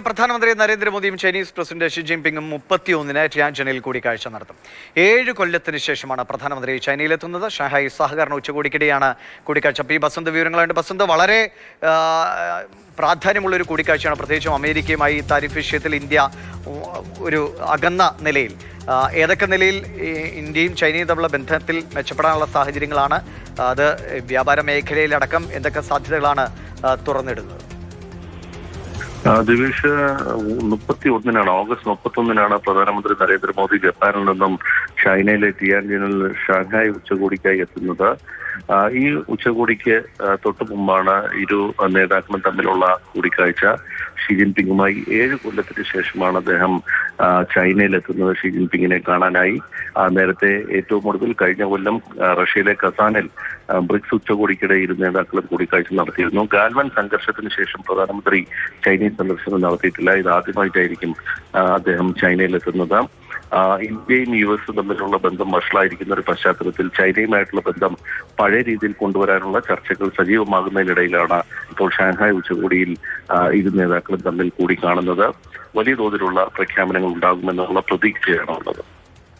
പ്രധാനമന്ത്രി നരേന്ദ്രമോദിയും Chinese president Xi ജിൻപിങ്ങും മുപ്പത്തിയൊന്നിന് ടിയാൻജനിൽ കൂടിക്കാഴ്ച നടത്തും. ഏഴ് കൊല്ലത്തിന് ശേഷമാണ് പ്രധാനമന്ത്രി ചൈനയിലെത്തുന്നത്. ഷാഹായ് സഹകരണ ഉച്ചകോടിക്കിടെയാണ് കൂടിക്കാഴ്ച. പി ബസന്ത് വിവരങ്ങളുണ്ട് ബസന്ത് വളരെ പ്രാധാന്യമുള്ള ഒരു കൂടിക്കാഴ്ചയാണ്. പ്രത്യേകിച്ചും അമേരിക്കയുമായി താരിഫ് വിഷയത്തിൽ ഇന്ത്യ ഒരു അകന്ന നിലയിൽ. ഏതൊക്കെ നിലയിൽ ഇന്ത്യയും ചൈനയും തമ്മിലുള്ള ബന്ധത്തിൽ മെച്ചപ്പെടാനുള്ള സാഹചര്യങ്ങളാണ് അത് വ്യാപാര മേഖലയിലടക്കം എന്തൊക്കെ സാധ്യതകളാണ് തുറന്നിടുന്നത്? ദിവേഷ് മുപ്പത്തി ഒന്നിനാണ് ഓഗസ്റ്റ് മുപ്പത്തി ഒന്നിനാണ് പ്രധാനമന്ത്രി നരേന്ദ്രമോദി ജപ്പാനിൽ നിന്നും ചൈനയിലെ ജനറൽ ഷാങ്ഹായ് ഉച്ചകോടിക്കായി എത്തുന്നത്. ഈ ഉച്ചകോടിക്ക് തൊട്ടു മുമ്പാണ് ഇരു നേതാക്കളും തമ്മിലുള്ള കൂടിക്കാഴ്ച. ഷി ജിൻപിങ്ങുമായി ഏഴ് കൊല്ലത്തിന് ശേഷമാണ് അദ്ദേഹം ചൈനയിലെത്തുന്നത് ഷി ജിൻപിങ്ങിനെ കാണാനായി. നേരത്തെ ഏറ്റവും ഒടുവിൽ കഴിഞ്ഞ കൊല്ലം റഷ്യയിലെ കസാനിൽ ബ്രിക്സ് ഉച്ചകോടിക്കിടെ ഇരു നേതാക്കളും കൂടിക്കാഴ്ച നടത്തിയിരുന്നു. ഗാൽവൻ സംഘർഷത്തിന് ശേഷം പ്രധാനമന്ത്രി ചൈനീസ് സന്ദർശനം നടത്തിയിട്ടില്ല. ഇത് ആദ്യമായിട്ടായിരിക്കും അദ്ദേഹം ചൈനയിലെത്തുന്നത്. ഇന്ത്യയും യു എസും തമ്മിലുള്ള ബന്ധം വഷളായിരിക്കുന്ന ഒരു പശ്ചാത്തലത്തിൽ ചൈനയുമായിട്ടുള്ള ബന്ധം പഴയ രീതിയിൽ കൊണ്ടുവരാനുള്ള ചർച്ചകൾ സജീവമാകുന്നതിനിടയിലാണ് ഇപ്പോൾ ഷാങ്ഹായ് ഉച്ചകോടിയിൽ ഇരു നേതാക്കളും തമ്മിൽ കൂടി കാണുന്നത് വലിയ തോതിലുള്ള പ്രഖ്യാപനങ്ങൾ ഉണ്ടാകുമെന്നുള്ള പ്രതീക്ഷയാണ് ഉള്ളത്.